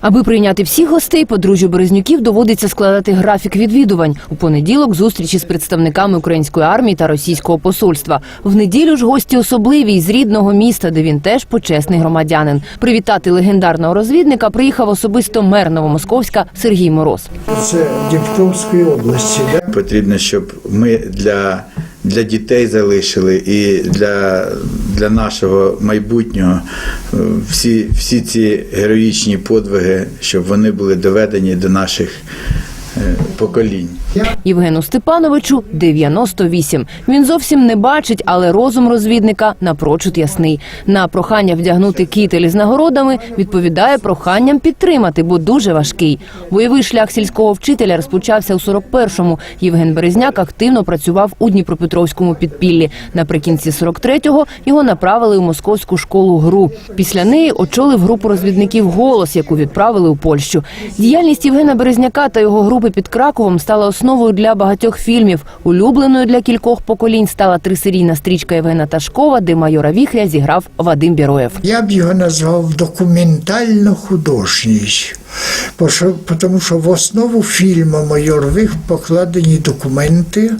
Аби прийняти всіх гостей, подружжю Березнюків доводиться складати графік відвідувань. У понеділок зустрічі з представниками української армії та російського посольства. В неділю ж гості особливі з рідного міста, де він теж почесний громадянин. Привітати легендарного розвідника приїхав особисто мер Новомосковська Сергій Мороз. Це Дніпровської області. Потрібно, щоб ми для, для дітей залишили і для, для нашого майбутнього е, всі, всі ці героїчні подвиги, щоб вони були доведені до наших поколінь. Євгену Степановичу 98. Він зовсім не бачить, але розум розвідника напрочуд ясний. На прохання вдягнути кітель з нагородами відповідає проханням підтримати, бо дуже важкий. Бойовий шлях сільського вчителя розпочався у 41-му. Євген Березняк активно працював у Дніпропетровському підпіллі. Наприкінці 43-го його направили у московську школу ГРУ. Після неї очолив групу розвідників «Голос», яку відправили у Польщу. Діяльність Євгена Березняка та його групи під Краковом стала основою для багатьох фільмів. Улюбленою для кількох поколінь стала трисерійна стрічка Євгена Ташкова, де майора Віхря зіграв Вадим Біроєв. Я б його назвав документально-художній, тому що в основу фільму «Майор Вих» покладені документи,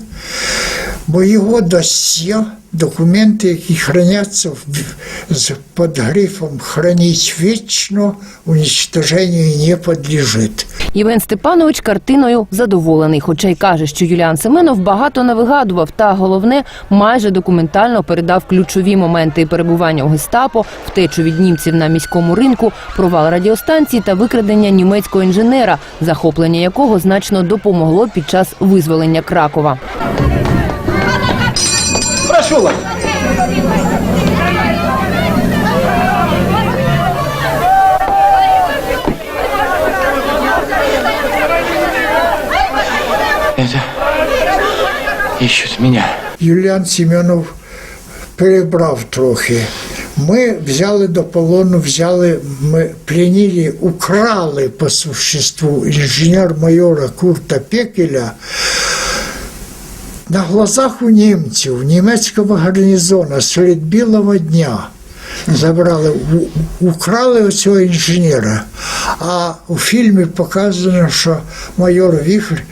бо його досьє, документи, які храняться під грифом «Хранить вічно, уничтожению не подлежит». Євген Степанович картиною задоволений, хоча й каже, що Юліан Семенов багато не вигадував, та головне майже документально передав ключові моменти перебування у гестапо, втечу від німців на міському ринку, провал радіостанції та викрадення німецького інженера, захоплення якого значно допомогло під час визволення Кракова. Прошу вас. Ищут меня. Юліан Сім'янов перебрав трохи. Ми взяли до полону, взяли, ми пленили, украли по существу інженер-майора Курта Пекеля на глазах у німців, німецького гарнізону серед білого дня. Забрали, украли оцього інженера. А у фільмі показано, що майор Віхр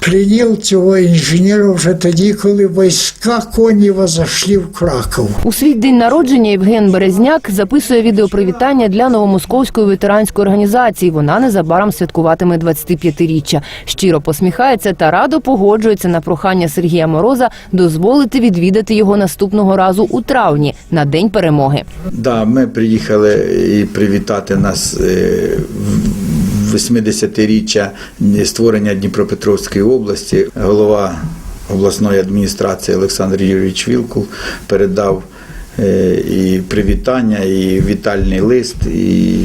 пленив цього інженера вже тоді, коли війська Конєва зайшли в Краков. У свій день народження Євген Березняк записує відеопривітання для новомосковської ветеранської організації. Вона незабаром святкуватиме 25-річчя. Щиро посміхається та радо погоджується на прохання Сергія Мороза дозволити відвідати його наступного разу у травні на день перемоги. Да, ми приїхали і привітати нас е, в 80-річчя створення Дніпропетровської області. Голова обласної адміністрації Олександр Юрійович Вілкул передав е, і привітання, і вітальний лист, і,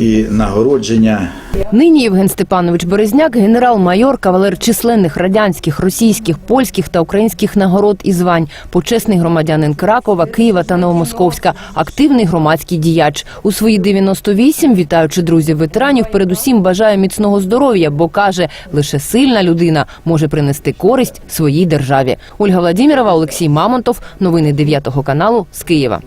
і нагородження. Нині Євген Степанович Березняк, генерал-майор, кавалер численних радянських, російських, польських та українських нагород і звань, почесний громадянин Кракова, Києва та Новомосковська, активний громадський діяч. У свої 98, вітаючи друзів ветеранів, передусім бажає міцного здоров'я, бо каже, лише сильна людина може принести користь своїй державі. Ольга Владимирова, Олексій Мамонтов. Новини 9 каналу з Києва.